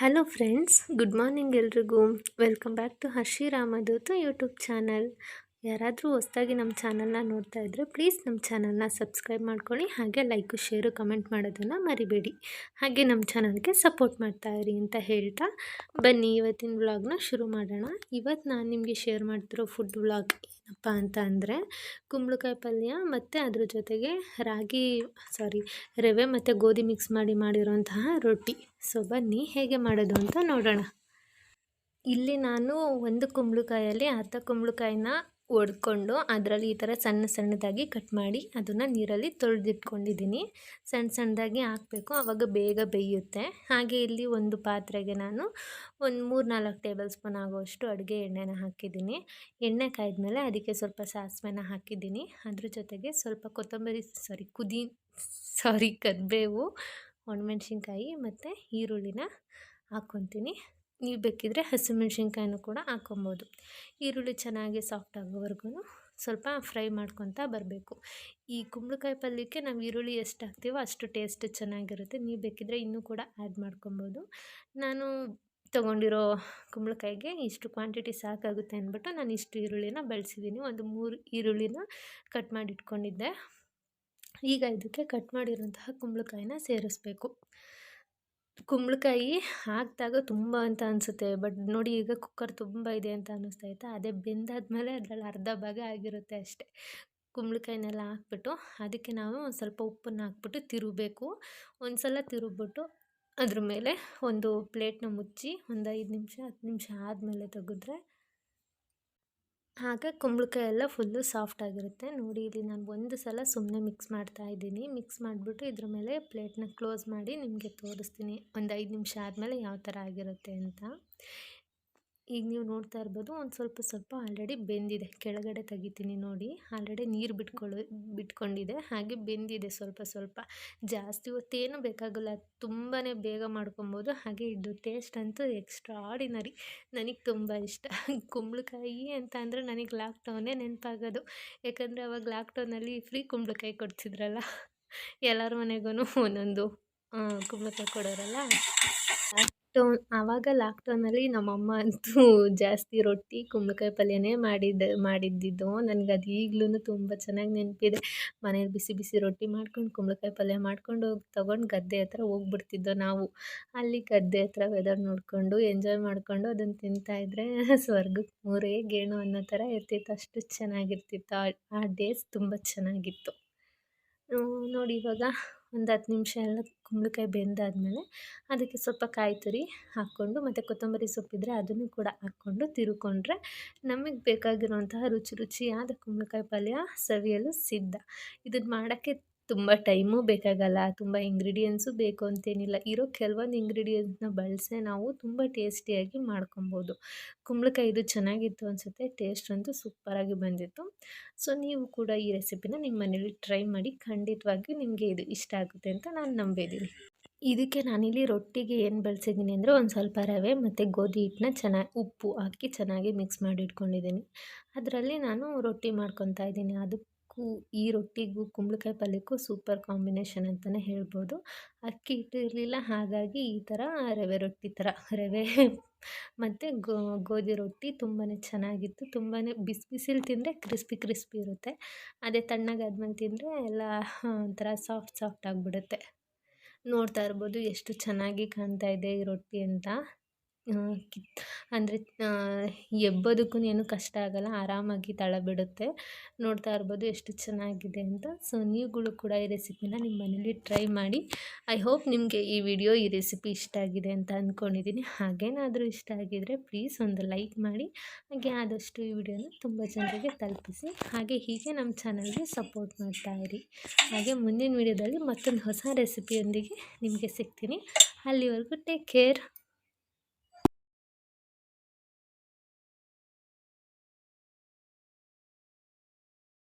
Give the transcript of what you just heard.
Hello friends good morning ಎಲ್ರಿಗೂ. Welcome back to Harshi Ramadootu YouTube channel ಯಾರಾದರೂ ಹೊಸ್ದಾಗಿ ನಮ್ಮ ಚಾನಲ್ನ ನೋಡ್ತಾ ಇದ್ದರೆ ಪ್ಲೀಸ್ ನಮ್ಮ ಚಾನಲ್ನ ಸಬ್ಸ್ಕ್ರೈಬ್ ಮಾಡ್ಕೊಳ್ಳಿ ಹಾಗೆ ಲೈಕು, ಶೇರು, ಕಮೆಂಟ್ ಮಾಡೋದನ್ನು ಮರಿಬೇಡಿ. ಹಾಗೆ ನಮ್ಮ ಚಾನಲ್ಗೆ ಸಪೋರ್ಟ್ ಮಾಡ್ತಾ ಇರಿ ಅಂತ ಹೇಳ್ತಾ ಬನ್ನಿ, ಇವತ್ತಿನ ವ್ಲಾಗ್ನ ಶುರು ಮಾಡೋಣ. ಇವತ್ತು ನಾನು ನಿಮಗೆ ಶೇರ್ ಮಾಡ್ತಿರೋ ಫುಡ್ ವ್ಲಾಗ್ ಏನಪ್ಪ ಅಂತ ಅಂದರೆ ಕುಂಬಳಕಾಯಿ ಪಲ್ಯ ಮತ್ತು ಅದ್ರ ಜೊತೆಗೆ ರಾಗಿ ಸಾರಿ ರವೆ ಮತ್ತು ಗೋಧಿ ಮಿಕ್ಸ್ ಮಾಡಿ ಮಾಡಿರೋಂತಹ ರೊಟ್ಟಿ. ಸೊ ಬನ್ನಿ ಹೇಗೆ ಮಾಡೋದು ಅಂತ ನೋಡೋಣ. ಇಲ್ಲಿ ನಾನು ಒಂದು ಕುಂಬಳಕಾಯಲ್ಲಿ ಅರ್ಧ ಕುಂಬಳಕಾಯಿನ ಒಡ್ಕೊಂಡು ಅದರಲ್ಲಿ ಈ ಥರ ಸಣ್ಣ ಸಣ್ಣದಾಗಿ ಕಟ್ ಮಾಡಿ ಅದನ್ನು ನೀರಲ್ಲಿ ತೊಳೆದಿಟ್ಕೊಂಡಿದ್ದೀನಿ. ಸಣ್ಣ ಸಣ್ಣದಾಗಿ ಹಾಕಬೇಕು ಆವಾಗ ಬೇಗ ಬೇಯುತ್ತೆ. ಹಾಗೆ ಇಲ್ಲಿ ಒಂದು ಪಾತ್ರೆಗೆ ನಾನು ಒಂದು ಮೂರು ನಾಲ್ಕು ಟೇಬಲ್ ಸ್ಪೂನ್ ಆಗುವಷ್ಟು ಅಡುಗೆ ಎಣ್ಣೆನ ಹಾಕಿದ್ದೀನಿ. ಎಣ್ಣೆ ಕಾಯ್ದ್ಮೇಲೆ ಅದಕ್ಕೆ ಸ್ವಲ್ಪ ಸಾಸಿವೆನ ಹಾಕಿದ್ದೀನಿ. ಅದ್ರ ಜೊತೆಗೆ ಸ್ವಲ್ಪ ಕೊತ್ತಂಬರಿ ಸಾರಿ ಕುದಿ ಸಾರಿ ಕರಿಬೇವು, ಒಣಮೆಣ್ಸಿನ್ಕಾಯಿ ಮತ್ತು ಈರುಳ್ಳಿನ ಹಾಕ್ಕೊತೀನಿ. ನೀವು ಬೇಕಿದ್ದರೆ ಹಸಿಮೆಣ್ಸಿನ್ಕಾಯಿನೂ ಕೂಡ ಹಾಕ್ಕೊಬೋದು ಈರುಳ್ಳಿ ಚೆನ್ನಾಗಿ ಸಾಫ್ಟ್ ಆಗೋವರೆಗೂ ಸ್ವಲ್ಪ ಫ್ರೈ ಮಾಡ್ಕೊತಾ ಬರಬೇಕು. ಈ ಕುಂಬಳಕಾಯಿ ಪಲ್ಯಕ್ಕೆ ನಾವು ಈರುಳ್ಳಿ ಎಷ್ಟು ಹಾಕ್ತೀವೋ ಅಷ್ಟು ಟೇಸ್ಟ್ ಚೆನ್ನಾಗಿರುತ್ತೆ. ನೀವು ಬೇಕಿದ್ದರೆ ಇನ್ನೂ ಕೂಡ ಆ್ಯಡ್ ಮಾಡ್ಕೊಬೋದು. ನಾನು ತೊಗೊಂಡಿರೋ ಕುಂಬಳಕಾಯಿಗೆ ಇಷ್ಟು ಕ್ವಾಂಟಿಟಿ ಸಾಕಾಗುತ್ತೆ ಅಂದ್ಬಿಟ್ಟು ನಾನು ಇಷ್ಟು ಈರುಳ್ಳಿನ ಬಳಸಿದ್ದೀನಿ ಒಂದು ಮೂರು ಈರುಳ್ಳಿನ ಕಟ್ ಮಾಡಿ ಇಟ್ಕೊಂಡಿದ್ದೆ ಈಗ ಇದಕ್ಕೆ ಕಟ್ ಮಾಡಿರೋಂತಹ ಕುಂಬಳಕಾಯಿನ ಸೇರಿಸ್ಬೇಕು. ಕುಂಬಳಕಾಯಿ ಹಾಕಿದಾಗ ತುಂಬ ಅಂತ ಅನಿಸುತ್ತೆ. ಬಟ್ ನೋಡಿ ಈಗ ಕುಕ್ಕರ್ ತುಂಬ ಇದೆ ಅಂತ ಅನ್ನಿಸ್ತೈತೆ ಅದೇ ಬೆಂದಾದಮೇಲೆ ಅದರಲ್ಲಿ ಅರ್ಧ ಭಾಗ ಆಗಿರುತ್ತೆ ಅಷ್ಟೇ. ಕುಂಬಳಕಾಯಿನೆಲ್ಲ ಹಾಕ್ಬಿಟ್ಟು ಅದಕ್ಕೆ ನಾವು ಒಂದು ಸ್ವಲ್ಪ ಉಪ್ಪನ್ನು ಹಾಕ್ಬಿಟ್ಟು ತಿರುಬೇಕು ಒಂದು ಸಲ ತಿರುಗ್ಬಿಟ್ಟು ಅದ್ರ ಮೇಲೆ ಒಂದು ಪ್ಲೇಟ್ನ ಮುಚ್ಚಿ ಒಂದು ಐದು ನಿಮಿಷ, ಹತ್ತು ನಿಮಿಷ ಆದಮೇಲೆ ತೆಗೆದ್ರೆ ಆಗ ಕುಂಬಳಕಾಯಿ ಎಲ್ಲ ಫುಲ್ಲು ಸಾಫ್ಟ್ ಆಗಿರುತ್ತೆ. ನೋಡಿ ಇಲ್ಲಿ ನಾನು ಒಂದು ಸಲ ಸುಮ್ಮನೆ ಮಿಕ್ಸ್ ಮಾಡ್ತಾ ಇದ್ದೀನಿ. ಮಿಕ್ಸ್ ಮಾಡಿಬಿಟ್ಟು ಇದ್ರ ಮೇಲೆ ಪ್ಲೇಟ್ನ ಕ್ಲೋಸ್ ಮಾಡಿ ನಿಮಗೆ ತೋರಿಸ್ತೀನಿ. ಒಂದು ಐದು ನಿಮಿಷ ಆದಮೇಲೆ ಯಾವ ಥರ ಆಗಿರುತ್ತೆ ಅಂತ. ಈಗ ನೀವು ನೋಡ್ತಾ ಇರ್ಬೋದು ಒಂದು ಸ್ವಲ್ಪ ಸ್ವಲ್ಪ ಆಲ್ರೆಡಿ ಬೆಂದಿದೆ. ಕೆಳಗಡೆ ತೆಗಿತೀನಿ ನೋಡಿ. ಆಲ್ರೆಡಿ ನೀರು ಬಿಟ್ಕೊಳ್ಳೋ, ಬಿಟ್ಕೊಂಡಿದೆ. ಹಾಗೆ ಬೆಂದಿದೆ ಸ್ವಲ್ಪ ಸ್ವಲ್ಪ. ಜಾಸ್ತಿ ಹೊತ್ತೇನು ಬೇಕಾಗಲ್ಲ. ತುಂಬಾ ಬೇಗ ಮಾಡ್ಕೊಬೋದು. ಹಾಗೆ ಇದು ಟೇಸ್ಟ್ ಅಂತೂ ಎಕ್ಸ್ಟ್ರಾ ಆರ್ಡಿನರಿ ನನಗೆ ತುಂಬ ಇಷ್ಟ. ಕುಂಬಳಕಾಯಿ ಅಂತ ಅಂದರೆ ನನಗೆ ಲಾಕ್ಡೌನೇ ನೆನಪಾಗೋದು. ಯಾಕಂದರೆ ಅವಾಗ ಲಾಕ್ಡೌನಲ್ಲಿ ಫ್ರೀ ಕುಂಬಳಕಾಯಿ ಕೊಡ್ತಿದ್ರಲ್ಲ. ಎಲ್ಲರ ಮನೆಗೂ ಒಂದೊಂದು ಕುಂಬಳಕಾಯಿ ಕೊಡೋರಲ್ಲ. ಲಾಕ್ಡೌನ್, ಆವಾಗ ಲಾಕ್ಡೌನಲ್ಲಿ ನಮ್ಮಮ್ಮ ಅಂತೂ ಜಾಸ್ತಿ ರೊಟ್ಟಿ, ಕುಂಬಳಕಾಯಿ ಪಲ್ಯನೇ ಮಾಡಿದ್ದ, ಮಾಡಿದ್ದಿದ್ದು. ನನಗೆ ಅದು ಈಗ್ಲೂ ತುಂಬ ಚೆನ್ನಾಗಿ ನೆನಪಿದೆ. ಮನೇಲಿ ಬಿಸಿ ಬಿಸಿ ರೊಟ್ಟಿ ಮಾಡ್ಕೊಂಡು, ಕುಂಬಳಕಾಯಿ ಪಲ್ಯ ಮಾಡ್ಕೊಂಡು ಹೋಗಿ, ತೊಗೊಂಡು ಗದ್ದೆ ಹತ್ರ ಹೋಗ್ಬಿಡ್ತಿದ್ದೋ ನಾವು. ಅಲ್ಲಿ ಗದ್ದೆ ಹತ್ರ ವೆದರ್ ನೋಡಿಕೊಂಡು ಎಂಜಾಯ್ ಮಾಡಿಕೊಂಡು ಅದನ್ನು ತಿಂತಾಯಿದ್ರೆ ಸ್ವರ್ಗಕ್ಕೆ ಮೂರೇ ಗೇಣು ಅನ್ನೋ ಥರ ಇರ್ತಿತ್ತು. ಅಷ್ಟು ಚೆನ್ನಾಗಿರ್ತಿತ್ತು. ಆ ಡೇಸ್ ತುಂಬ ಚೆನ್ನಾಗಿತ್ತು. ನೋಡಿ ಇವಾಗ ಒಂದು ಹತ್ತು ನಿಮಿಷ ಎಲ್ಲ ಕುಂಬಳಕಾಯಿ ಬೆಂದಾದಮೇಲೆ ಅದಕ್ಕೆ ಸ್ವಲ್ಪ ಕಾಯಿ ತುರಿ ಹಾಕ್ಕೊಂಡು ಮತ್ತು ಕೊತ್ತಂಬರಿ ಸೊಪ್ಪಿದ್ರೆ ಅದನ್ನು ಕೂಡ ಹಾಕ್ಕೊಂಡು ತಿರುಕೊಂಡ್ರೆ ನಮಗೆ ಬೇಕಾಗಿರುವಂತಹ ರುಚಿ ರುಚಿಯಾದ ಕುಂಬಳಕಾಯಿ ಪಲ್ಯ ಸವಿಯಲು ಸಿದ್ಧ. ಇದನ್ನು ಮಾಡೋಕ್ಕೆ ತುಂಬ ಟೈಮು ಬೇಕಾಗಲ್ಲ, ತುಂಬ ಇಂಗ್ರೀಡಿಯೆಂಟ್ಸು ಬೇಕು ಅಂತೇನಿಲ್ಲ. ಇರೋ ಕೆಲವೊಂದು ಇಂಗ್ರೀಡಿಯೆಂಟ್ಸ್ನ ಬಳಸೇ ನಾವು ತುಂಬ ಟೇಸ್ಟಿಯಾಗಿ ಮಾಡ್ಕೊಬೋದು. ಕುಂಬಳಕಾಯಿ ಇದು ಚೆನ್ನಾಗಿತ್ತು ಅನಿಸುತ್ತೆ ಟೇಸ್ಟ್ ಅಂತೂ ಸೂಪರಾಗಿ ಬಂದಿತ್ತು. ಸೊ ನೀವು ಕೂಡ ಈ ರೆಸಿಪಿನ ನಿಮ್ಮ ಮನೇಲಿ ಟ್ರೈ ಮಾಡಿ ಖಂಡಿತವಾಗಿಯೂ ನಿಮಗೆ ಇದು ಇಷ್ಟ ಆಗುತ್ತೆ ಅಂತ ನಾನು ನಂಬಿದ್ದೀನಿ. ಇದಕ್ಕೆ ನಾನಿಲ್ಲಿ ರೊಟ್ಟಿಗೆ ಏನು ಬಳಸಿದ್ದೀನಿ ಅಂದರೆ ಒಂದು ಸ್ವಲ್ಪ ರವೆ ಮತ್ತು ಗೋಧಿ ಹಿಟ್ಟನ್ನ ಚೆನ್ನಾಗಿ, ಉಪ್ಪು ಹಾಕಿ ಚೆನ್ನಾಗಿ ಮಿಕ್ಸ್ ಮಾಡಿ ಇಟ್ಕೊಂಡಿದ್ದೀನಿ. ಅದರಲ್ಲಿ ನಾನು ರೊಟ್ಟಿ ಮಾಡ್ಕೊತಾ ಇದ್ದೀನಿ. ಅದು ಈ ರೊಟ್ಟಿಗೂ ಕುಂಬಳಕಾಯಿ ಪಲ್ಯಕ್ಕೂ ಸೂಪರ್ ಕಾಂಬಿನೇಷನ್ ಅಂತಲೇ ಹೇಳ್ಬೋದು. ಅಕ್ಕಿ ಹಿಟ್ಟು ಹಾಗಾಗಿ ಈ ಥರ ರವೆ ರೊಟ್ಟಿ ಥರ ರವೆ ಮತ್ತು ಗೋಧಿ ರೊಟ್ಟಿ ತುಂಬಾ ಚೆನ್ನಾಗಿತ್ತು. ತುಂಬಾ ಬಿಸಿ ಬಿಸಿಲು ತಿಂದರೆ ಕ್ರಿಸ್ಪಿ ಕ್ರಿಸ್ಪಿ ಇರುತ್ತೆ. ಅದೇ ತಣ್ಣಗಾದ್ಮೇಲೆ ತಿಂದರೆ ಎಲ್ಲ ಒಂಥರ ಸಾಫ್ಟ್ ಸಾಫ್ಟ್ ಆಗಿಬಿಡುತ್ತೆ. ನೋಡ್ತಾ ಇರ್ಬೋದು ಎಷ್ಟು ಚೆನ್ನಾಗಿ ಕಾಣ್ತಾ ಇದೆ ಈ ರೊಟ್ಟಿ ಅಂತ. ಕಿತ್ ಅಂದರೆ ಎಬ್ಬೋದಕ್ಕೂ ಏನು ಕಷ್ಟ ಆಗಲ್ಲ, ಆರಾಮಾಗಿ ತಳ ಬಿಡುತ್ತೆ ನೋಡ್ತಾ ಇರ್ಬೋದು ಎಷ್ಟು ಚೆನ್ನಾಗಿದೆ ಅಂತ. ಸೊ ನೀವುಗಳು ಕೂಡ ಈ ರೆಸಿಪಿನ ನಿಮ್ಮ ಮನೇಲಿ ಟ್ರೈ ಮಾಡಿ. ಐ ಹೋಪ್ ನಿಮಗೆ ಈ ವಿಡಿಯೋ, ಈ ರೆಸಿಪಿ ಇಷ್ಟ ಆಗಿದೆ ಅಂತ ಅಂದ್ಕೊಂಡಿದ್ದೀನಿ ಹಾಗೇನಾದರೂ ಇಷ್ಟ ಆಗಿದರೆ ಪ್ಲೀಸ್ ಒಂದು ಲೈಕ್ ಮಾಡಿ. ಹಾಗೆ ಆದಷ್ಟು ಈ ವಿಡಿಯೋನ ತುಂಬ ಜನರಿಗೆ ತಲುಪಿಸಿ. ಹಾಗೆ ಹೀಗೆ ನಮ್ಮ ಚಾನಲ್ಗೆ ಸಪೋರ್ಟ್ ಮಾಡ್ತಾ ಇರಿ. ಹಾಗೆ ಮುಂದಿನ ವಿಡಿಯೋದಲ್ಲಿ ಮತ್ತೊಂದು ಹೊಸ ರೆಸಿಪಿಯೊಂದಿಗೆ ನಿಮಗೆ ಸಿಗ್ತೀನಿ. ಅಲ್ಲಿವರೆಗೂ ಟೇಕ್ ಕೇರ್